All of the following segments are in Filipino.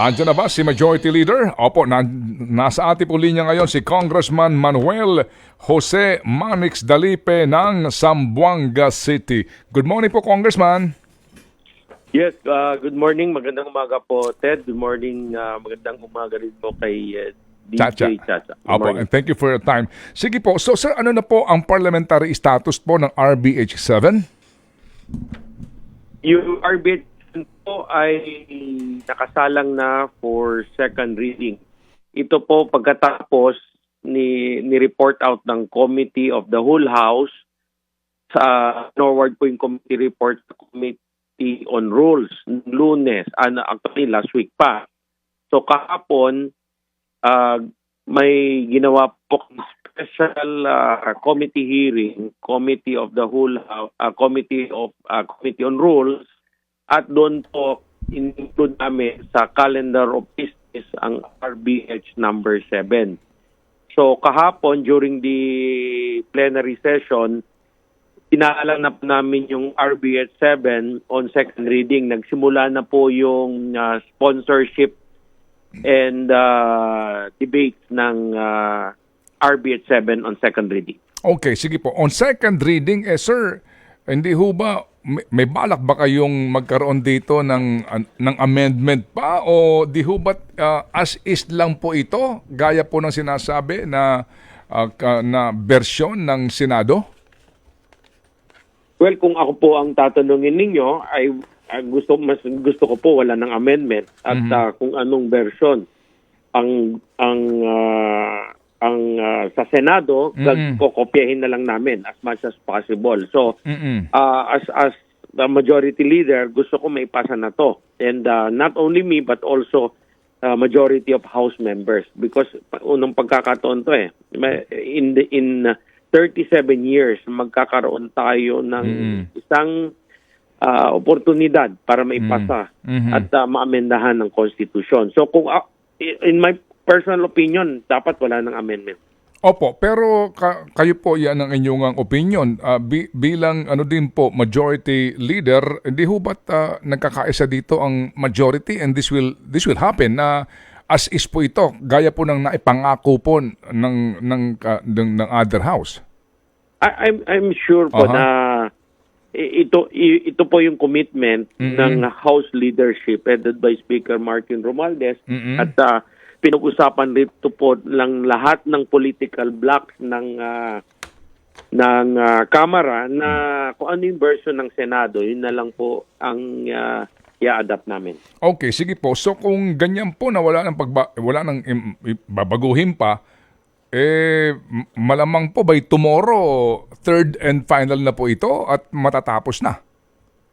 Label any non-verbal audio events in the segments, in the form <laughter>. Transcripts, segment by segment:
Andiyan na ba si Majority Leader? Opo, na, nasa ating po linya ngayon si Congressman Manuel Jose Manix Dalipe ng Zamboanga City. Good morning po, Congressman. Yes, uh, good morning. Magandang umaga po, Ted. Good morning. uh, magandang umaga rin po kay uh, DJ Chacha. Chacha. Opo, and thank you for your time. Sige po, so sir, ano na po ang parliamentary status po ng RBH 7? Yung arbitration ay nakasalang na for second reading. Ito po pagkatapos ni ni-report out ng Committee of the Whole House sa norward po yung committee report Committee on Rules lunes, ano, actually last week pa. So kahapon, ah, may ginawa po special ah, committee hearing, Committee of the Whole ah, Committee of ah, Committee on Rules at doon po include namin sa calendar of business ang RBH number 7. So kahapon during the plenary session, inaalam na po namin yung RBH 7 on second reading. Nagsimula na po yung ah, sponsorship and ah, debates ng ah, RBH 7 on second reading. Okay, sige po. On second reading, eh sir, hindi ho ba, may, may balak ba kayong magkaroon dito ng, an- ng amendment pa? O di ho ba ah, as is lang po ito, gaya po ng sinasabi na, ah, ka- na bersyon ng Senado? Well, kung ako po ang tatanungin ninyo, ay ay gusto mas gusto ko po wala ng amendment at ah, kung anong version ang ang ah, ang ah, sa Senado kokopyahin na lang namin as much as possible. So ah, as as the majority leader, gusto ko maipasa na to. And ah, not only me but also ah, majority of house members because unang pagkakataon to eh. In the, in ah, 37 years magkakaroon tayo ng Mm. isang ah, oportunidad para maipasa Mhm. at ah, maamendahan ng konstitusyon. So kung ah, in my personal opinion, dapat wala ng amendment. Opo, pero ka- kayo po yan ang inyong ang opinion. Ah, bi- bilang ano din po, majority leader, hindi ho ba't ah, nagkakaisa dito ang majority and this will this will happen na as is po ito, gaya po ng naipangako po ng, ng, ka- ng, ng other house. I, I'm I'm sure po Aha. na ito ito po yung commitment Mm-mm. ng House leadership headed by Speaker Martin Romualdez Mm-mm. at ah, pinag-usapan rito po lang lahat ng political blocks ng ah, ng ah, Kamara na kung ano yung version ng Senado, yun na lang po ang ah, i-adapt namin. Okay, sige po. So kung ganyan po na wala nang pagba, wala nang babaguhin pa, eh malamang po by tomorrow third and final na po ito at matatapos na.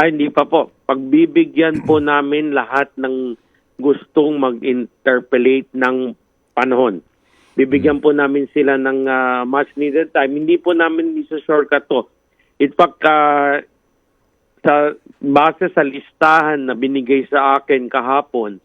Ay, hindi pa po. Pagbibigyan po <clears throat> namin lahat ng gustong mag-interpolate ng panahon. Bibigyan po namin sila ng ah, much needed time. Hindi po namin isa-shortcut to. In fact, ah, sa base sa listahan na binigay sa akin kahapon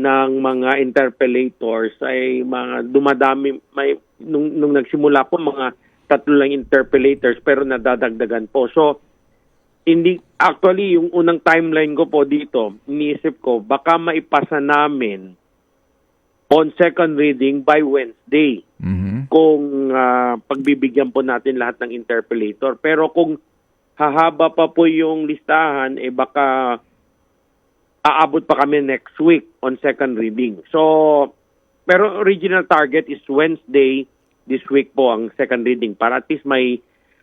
ng mga interpellators ay mga dumadami may nung, nung nagsimula po mga tatlo lang interpellators pero nadadagdagan po. So hindi actually yung unang timeline ko po dito, iniisip ko baka maipasa namin on second reading by Wednesday Mhm. kung ah, pagbibigyan po natin lahat ng interpellator. Pero kung hahaba pa po yung listahan, eh baka aabot pa kami next week on second reading. So, pero original target is Wednesday this week po ang second reading para at least may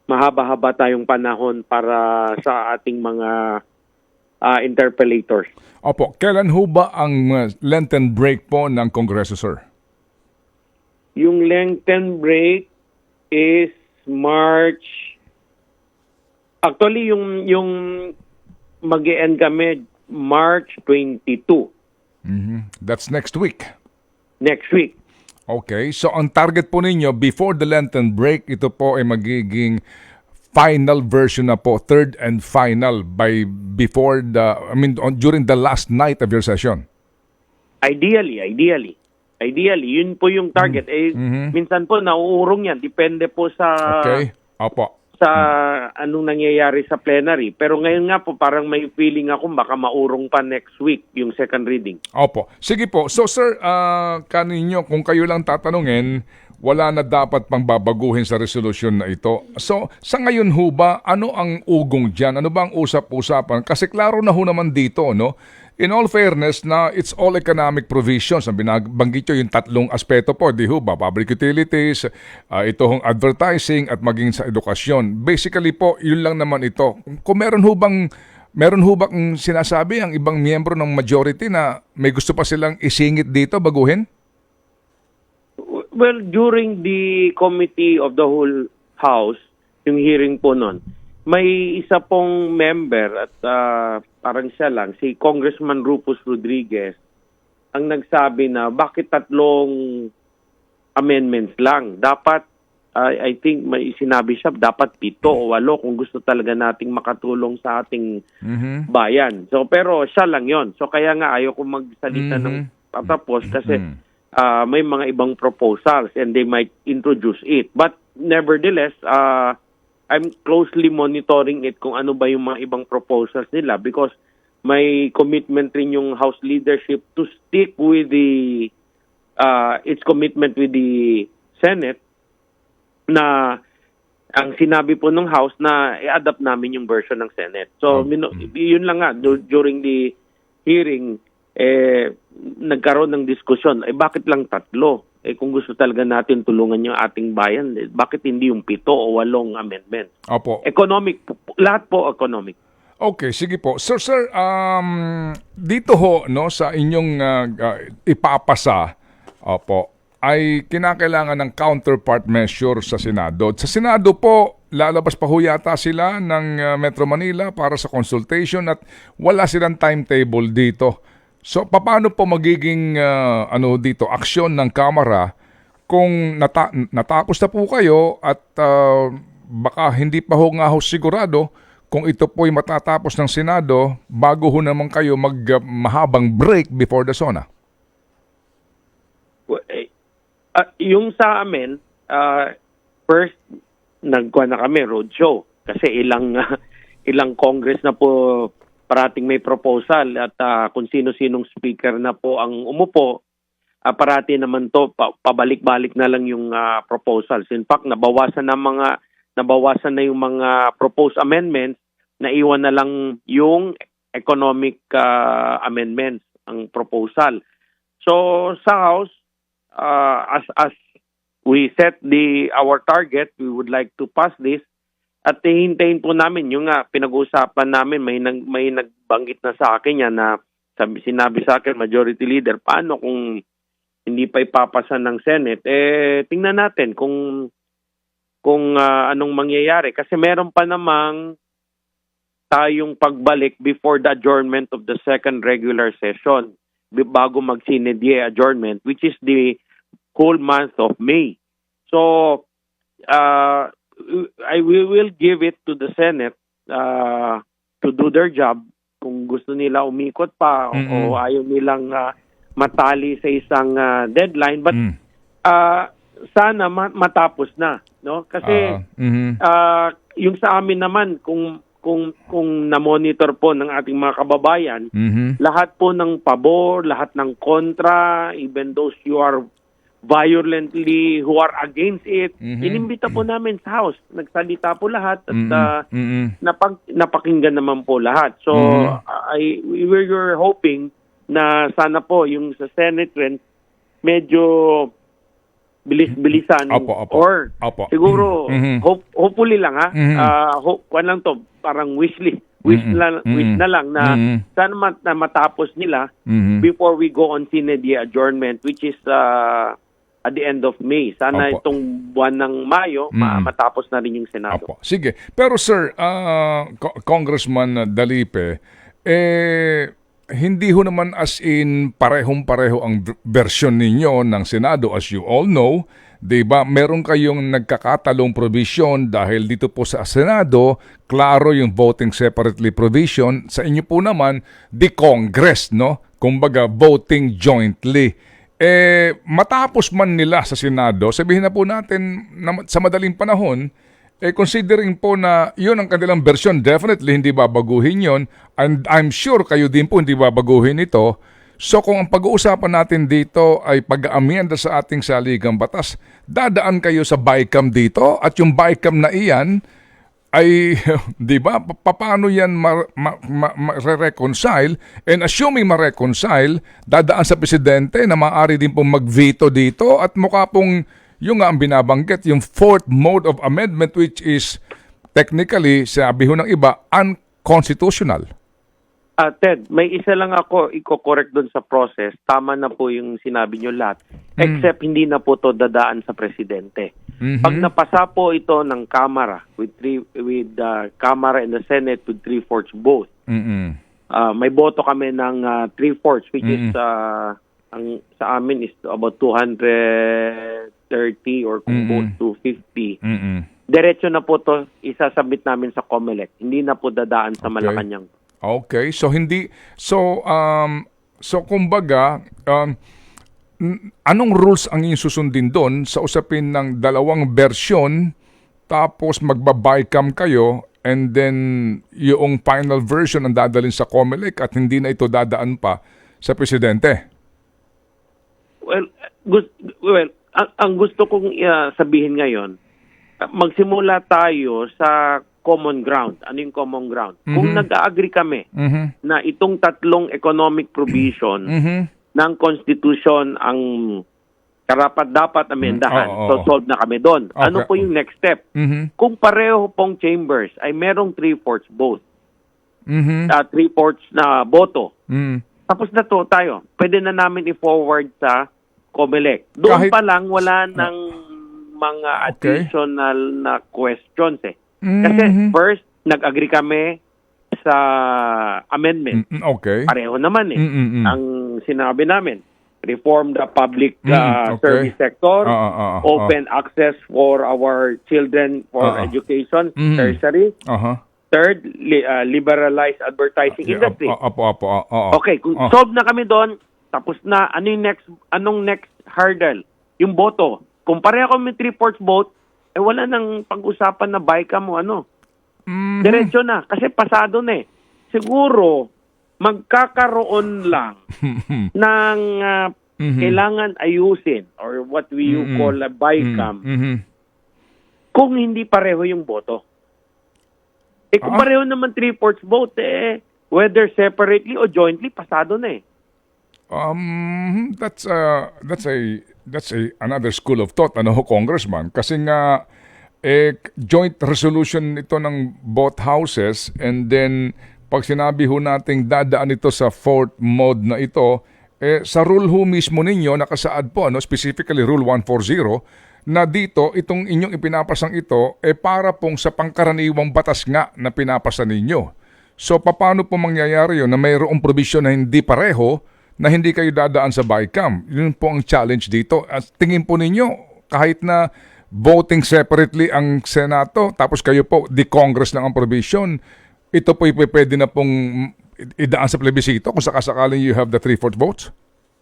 mahaba-haba tayong panahon para sa ating mga ah, interpellators. Opo, kailan ho ba ang uh, Lenten break po ng Kongreso, sir? Yung Lenten break is March Actually yung yung mag-end kami March 22 Mhm. That's next week. next week. Okay, so ang target po ninyo before the Lenten break, ito po ay magiging final version na po, third and final by before the, I mean, on, during the last night of your session. Ideally, ideally. Ideally, yun po yung target. Eh, Mhm. minsan po nauurong yan. Depende po sa Okay? Opo. Sa anong nangyayari sa plenary. Pero ngayon nga po parang may feeling ako baka maurong pa next week yung second reading. Opo. Sige po. So sir, ah kaninyo, kung kayo lang tatanungin, wala na dapat pang babaguhin sa resolusyon na ito. So, sa ngayon ho ba, ano ang ugong dyan? Ano ba ang usap-usapan? Kasi klaro na ho naman dito, no? In all fairness na it's all economic provisions. Ang binabanggit nyo yung tatlong aspeto po, di ho ba? Public utilities, ah, ito hong advertising at maging sa edukasyon. Basically po, yun lang naman ito. Kung meron ho bang Meron ho ba kung sinasabi ang ibang miyembro ng majority na may gusto pa silang isingit dito, baguhin? Well, during the committee of the whole house, yung hearing po nun, may isa pong member at ah, parang siya lang, si Congressman Rufus Rodriguez, ang nagsabi na bakit tatlong amendments lang. Dapat, I I think may sinabi siya, dapat pito o walo kung gusto talaga nating makatulong sa ating Mhm. bayan. So, pero siya lang yon So, kaya nga ayaw ko magsalita Mhm. ng patapos kasi Mhm. ah, may mga ibang proposals and they might introduce it. But nevertheless, uh, I'm closely monitoring it kung ano ba yung mga ibang proposals nila because may commitment rin yung House leadership to stick with the uh, its commitment with the Senate na ang sinabi po ng House na i-adapt namin yung version ng Senate. So, mino- yun lang nga, du- during the hearing, eh, nagkaroon ng diskusyon, eh bakit lang tatlo? Eh kung gusto talaga natin tulungan yung ating bayan, eh, bakit hindi yung pito o walong amendment? Opo. Economic, lahat po economic. Okay, sige po. Sir, sir, um, dito ho, no, sa inyong ah, ah, ipapasa, opo, ay kinakailangan ng counterpart measure sa Senado. Sa Senado po, lalabas pa ho yata sila ng ah, Metro Manila para sa consultation at wala silang timetable dito. So, paano po magiging ah, ano dito, aksyon ng Kamara kung nata- natapos na po kayo at ah, baka hindi pa ho nga ho sigurado kung ito po'y matatapos ng Senado bago ho naman kayo mag ah, mahabang break before the SONA. Well, eh, ah, yung sa amin, ah, first, nagkuha na kami, roadshow. Kasi ilang, ah, <laughs> ilang congress na po parating may proposal at ah, kung sino-sinong speaker na po ang umupo, ah, parati naman to, pa- pabalik-balik na lang yung ah, proposals. In fact, nabawasan na mga nabawasan na yung mga proposed amendments, naiwan na lang yung economic ah, amendments ang proposal. So sa House, uh, as as we set the our target, we would like to pass this at hihintayin po namin yung nga pinag-uusapan namin may nag, may nagbanggit na sa akin yan na sabi, sinabi sa akin majority leader paano kung hindi pa ipapasa ng Senate eh tingnan natin kung kung ah, anong mangyayari kasi meron pa namang tayong pagbalik before the adjournment of the second regular session bago mag sinedye adjournment which is the whole month of May. So uh, I we will give it to the Senate uh, to do their job kung gusto nila umikot pa o- o ayaw nilang uh, matali sa isang uh, deadline but Mm. uh, sana ma- matapos na no kasi Ah, mhm. Ah, yung sa amin naman kung kung kung na-monitor po ng ating mga kababayan, Mhm. lahat po ng pabor, lahat ng kontra, even those you are violently who are against it, Mhm. inimbita po namin sa house. Nagsalita po lahat at Mhm. ah, Mhm. napag, napakinggan naman po lahat. So Mhm. I we were hoping na sana po yung sa Senate rin medyo bilis-bilisan Opo, opo. or Opo. siguro Mhm. hope, hopefully lang ha Mhm. Ah, hope kwan lang to parang wish list wish Mhm. lang wish Mhm. na lang na Mhm. sana mat- na matapos nila Mhm. before we go on Synod adjournment which is uh, at the end of May sana Opo. itong buwan ng Mayo ma- Mhm. matapos na rin yung Senado Opo. Sige. Pero sir, Co- Congressman Dalipe, eh, hindi ho naman as in parehong-pareho ang version ninyo ng Senado as you all know. 'Di ba? Meron kayong nagkakatalong provision dahil dito po sa Senado, klaro yung voting separately provision. Sa inyo po naman, the Congress, no? Kumbaga, voting jointly. Eh, matapos man nila sa Senado, sabihin na po natin na sa madaling panahon, eh considering po na yun ang kanilang version, definitely hindi babaguhin yon and I'm sure kayo din po hindi babaguhin ito. So kung ang pag-uusapan natin dito ay pag-aamyenda sa ating saligang batas, dadaan kayo sa BICAM dito at yung BICAM na iyan ay, <laughs> di ba, pa- paano yan ma- ma- ma- ma-reconcile? And assuming ma-reconcile, dadaan sa presidente na maaari din pong mag-veto dito at mukha pong yung nga ang binabanggit, yung fourth mode of amendment which is technically, sabi ho ng iba, unconstitutional. Ah, Ted, may isa lang ako i-correct doon sa process. Tama na po yung sinabi nyo lahat. Except hindi na po to dadaan sa presidente. Mhm. Pag napasa po ito ng Kamara with three with the Kamara and the Senate with three-fourths vote. Mm-mm. ah, may boto kami ng ah, three-fourths which is Mm. ah, ang sa amin is about 230 or kung vote 250. Mm-mm. Diretso na po to isasabit namin sa COMELEC. Hindi na po dadaan sa Okay. Malacanang. Okay, so hindi so um so kumbaga um anong rules ang inyong susundin doon sa usapin ng dalawang bersyon tapos magba-bycam kayo and then yung final version ang dadalhin sa COMELEC at hindi na ito dadaan pa sa presidente. Well, gus- well ang, ang gusto kong uh, sabihin ngayon, magsimula tayo sa common ground. Ano yung common ground? Kung Mhm. nag-agree kami Mhm. na itong tatlong economic provision Mhm. ng Constitution ang karapat dapat amendahan. Mm, oo, so oo. solve na kami doon. Ano Okay. po yung next step? Mhm. Kung pareho pong chambers ay merong three-fourths vote, Mhm. uh, three-fourths na boto, Mhm. tapos na to tayo. Pwede na namin i-forward sa COMELEC. Doon Kahit- pa lang wala ng mga Okay. additional na questions eh. Kasi Mhm. first, nag-agree kami sa amendment. Okay. Pareho naman eh. Mm, mm, mm. Ang sinabi namin, reform the public Mm, uh, okay. service sector, Ah, ah, ah, ah. open access for our children for Ah, ah. education, Mhm. tertiary. Aha. Third, li- uh, liberalize advertising Yeah, industry. Apo, apo, apo, ah, oo. Okay, kung Ah. solve na kami doon, tapos na, ano yung next, anong next hurdle? Yung boto. Kung pareho kami three-fourths vote, eh wala nang pag-usapan na BICAM mo ano. Mhm. Diretso na, kasi pasado na eh. Siguro, magkakaroon lang <laughs> ng ah, Mhm. kailangan ayusin or what we you Mhm. call a BICAM Mhm. kung hindi pareho yung boto. Eh kung Ah. pareho naman three-fourths vote, eh, whether separately o jointly, pasado na eh. Um, that's a that's a that's a another school of thought ano ho, congressman kasi nga eh joint resolution ito ng both houses and then pag sinabi ho nating dadaan ito sa fourth mode na ito eh sa rule ho mismo ninyo nakasaad po ano specifically rule 140 na dito itong inyong ipinapasang ito eh para pong sa pangkaraniwang batas nga na pinapasa ninyo. So paano po mangyayari yun na mayroong provision na hindi pareho na hindi kayo dadaan sa BICAM? Yun po ang challenge dito. At tingin po ninyo, kahit na voting separately ang Senato, tapos kayo po, the Congress lang ang provision, ito po pwede na pong idaan sa plebisito kung sakasakaling you have the three-fourth votes?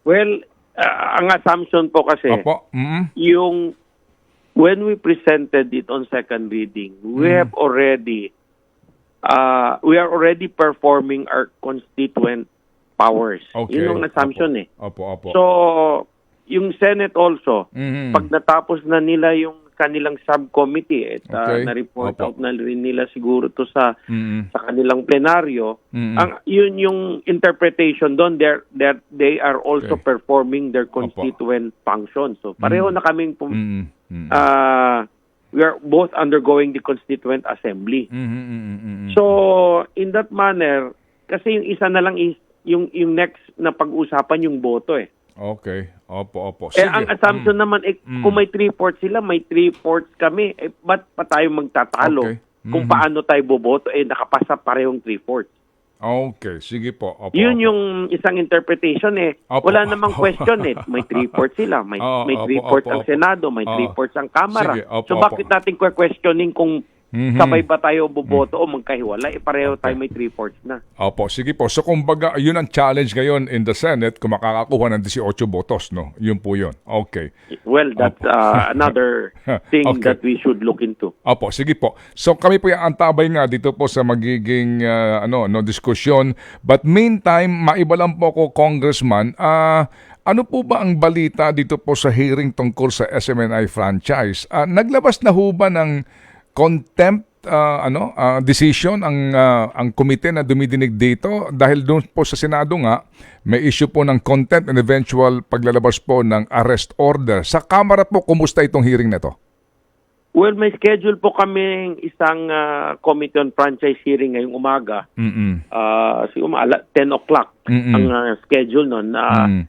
Well, ah, ang assumption po kasi, Opo. Mm. yung when we presented it on second reading, we Mm. have already uh, we are already performing our constituent powers. Okay. Yun ang assumption eh. Opo, opo. So, yung Senate also, Mhm. pag natapos na nila yung kanilang subcommittee at uh, Okay. na-report Opo. out na rin nila siguro to sa Mm. sa kanilang plenaryo, Mm. ang yun yung interpretation doon they they they are also Okay. performing their Opo. constituent function. So pareho na kaming pum- Mm. Mm. ah, we are both undergoing the constituent assembly. Mhm, mhm, mhm, mhm. So in that manner kasi yung isa na lang is yung yung next na pag-usapan yung boto eh. Okay. Opo, opo. Eh, ang assumption naman, eh, Mm. kung may three-fourths sila, may three-fourths kami, eh, ba't pa tayo magtatalo? Okay. Kung Mhm. paano tayo boboto, eh, nakapasa parehong three-fourths. Okay, sige po. Opo, Yun opo. yung isang interpretation eh. Opo. Wala namang question eh. May three-fourths sila, may, <laughs> Oo, may opo, three-fourths opo, ang opo. Senado, may Oo. three-fourths ang Kamara. Sige, opo, so opo. bakit natin questioning kung Mhm. sabay ba tayo boboto o magkahiwala? Eh, pareho tayo may three-fourths na. Opo, sige po. So kumbaga, yun ang challenge ngayon in the Senate kung makakakuha ng 18 botos, no? Yun po yun. Okay. Well, that's uh, another <laughs> thing Okay. that we should look into. Opo, sige po. So kami po yung antabay nga dito po sa magiging ah, ano no diskusyon. But meantime, maiba lang po ako congressman, ah ano po ba ang balita dito po sa hearing tungkol sa SMNI franchise? Ah, naglabas na ho ba ng contempt ah, ano ah, decision ang ah, ang komite na dumidinig dito dahil doon po sa Senado nga may issue po ng contempt and eventual paglalabas po ng arrest order. Sa Kamara po kumusta itong hearing na to? Well, may schedule po kaming isang uh, committee on franchise hearing ngayong umaga. Mm. Uh, siguro mga ala- 10 o'clock Mm-mm. ang uh, schedule nun. Uh, Mm.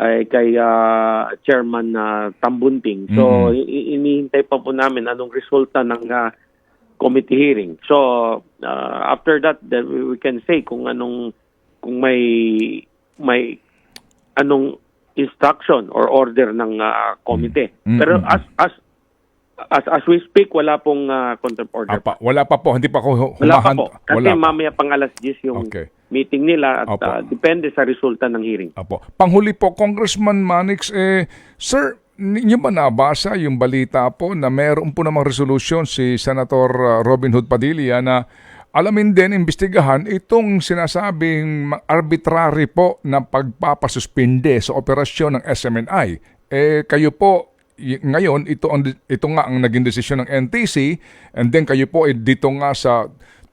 Ay kay uh, Chairman uh, Tambunting. So, i- inihintay pa po namin anong resulta ng uh, committee hearing. So, uh, after that, then we can say kung anong, kung may, may, anong instruction or order ng uh, komite. Mm. Pero Mm-mm. as, as, as, as we speak, wala pong uh, contempt order. Apa, wala pa po, hindi pa ako hu- Wala pa po. Kasi wala mamaya pang alas 10 yung Okay. Meeting nila at Opo. uh, depende sa resulta ng hearing. Apo. Panghuli po, Congressman Manix, eh, Sir, ninyo ba nabasa yung balita po na meron po namang resolution si Senator uh, Robin Hood Padilla na alamin din, imbestigahan itong sinasabing arbitrary po na pagpapasuspinde sa operasyon ng SMNI. Eh, kayo po, ngayon, ito, ang, ito nga ang naging desisyon ng NTC and then kayo po eh, dito nga sa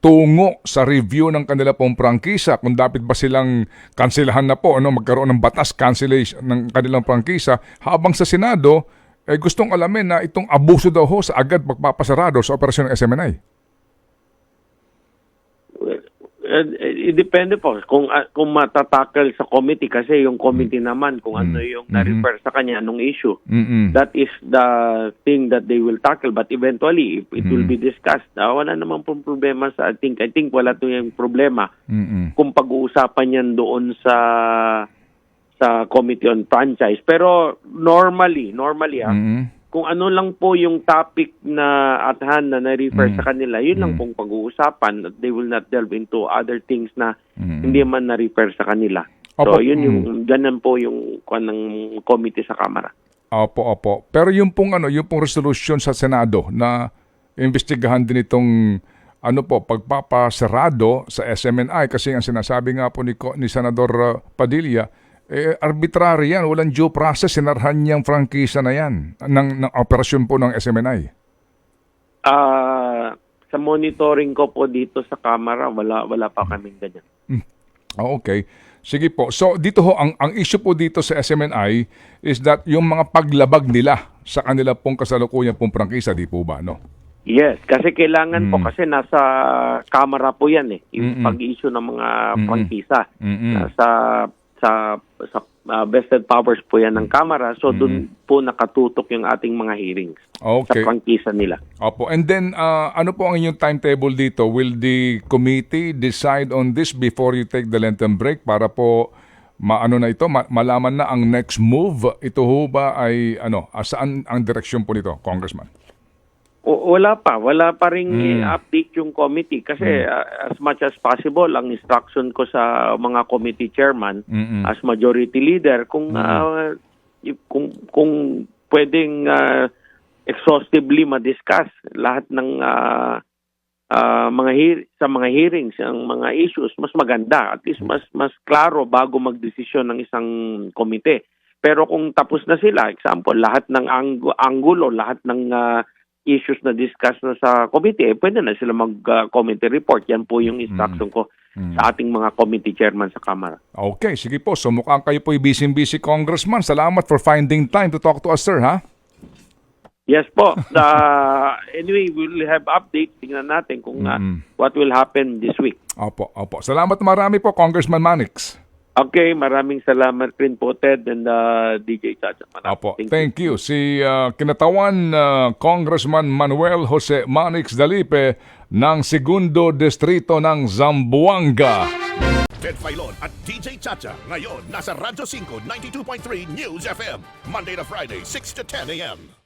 tungo sa review ng kanila pong prangkisa kung dapat ba silang kanselahan na po ano magkaroon ng batas cancellation ng kanilang prangkisa habang sa Senado eh gustong alamin na itong abuso daw ho sa agad pagpapasarado sa operasyon ng SMNI. Well, eh, depende po kung ah, kung matatakal sa committee kasi yung committee naman kung ano yung na-refer sa kanya nung issue. Mm. That is the thing that they will tackle but eventually if it will be discussed. ah, wala namang problema sa I think I think wala to yung problema Mm. kung pag-uusapan yan doon sa sa Committee on Franchise. Pero normally, normally ah, Mm. Kung ano lang po yung topic na at hand na na-refer sa kanila, yun lang pong pag-uusapan. They will not delve into other things na Mm. hindi man na-refer sa kanila. Opo. So, yun yung, ganun po yung kwan ng committee sa Kamara. Opo, opo. Pero yung pong ano, yung pong resolution sa Senado na investigahan din itong ano po, pagpapasarado sa SMNI kasi ang sinasabi nga po ni, ni Senador uh, Padilla, eh, arbitrary yan, walang due process, sinarhan niyang prangkisa na yan ng, ng operasyon po ng SMNI. Ah, sa monitoring ko po dito sa Kamara, wala wala pa kaming ganyan. Ah, okay. Sige po. So dito ho, ang, ang issue po dito sa SMNI is that yung mga paglabag nila sa kanila pong kasalukuyan pong prangkisa, di po ba, no? Yes, kasi kailangan po kasi nasa Kamara po yan eh, yung Mm-mm. pag-issue ng mga Mm-mm. prangkisa. Mm-mm. Nasa sa sa uh, vested powers po yan ng Kamara, so doon po nakatutok yung ating mga hearings Okay. sa prangkisa nila. Opo. And then, uh, ano po ang inyong timetable dito? Will the committee decide on this before you take the Lenten break para po maano na ito, ma- malaman na ang next move? Ito ho ba ay, ano, ah, saan ang direksyon po nito, Congressman? O, wala pa, wala pa ring Mm. update yung committee kasi uh, as much as possible ang instruction ko sa mga committee chairman Mm-mm. as majority leader kung uh, y- kung kung pwedeng uh, exhaustively ma-discuss lahat ng uh, uh, mga hear- sa mga hearings ang mga issues mas maganda. At least mas mas klaro bago magdesisyon ng isang komite. Pero kung tapos na sila example lahat ng ang- anggulo lahat ng uh, issues na discuss na sa committee eh, pwede na sila mag-committee report yan po yung instruction ko sa ating mga committee chairman sa Kamara Okay, sige po. So mukhang kayo po busy-busy, Congressman. Salamat for finding time to talk to us, sir, ha? Yes po. Uh, <laughs> anyway, we'll have update. Tingnan natin kung uh, what will happen this week. Opo, opo. Salamat marami po, Congressman Manix. Okay, maraming salamat rin po Ted and uh, DJ Chacha. Maraming Opo, thank you. thank you. Si uh, kinatawan uh, Congressman Manuel Jose Manix Dalipe ng Segundo Distrito ng Zamboanga. Ted Filon at DJ Chacha. Ngayon, nasa Radyo 5, 92.3 News FM. Monday to Friday, 6 to 10 a.m.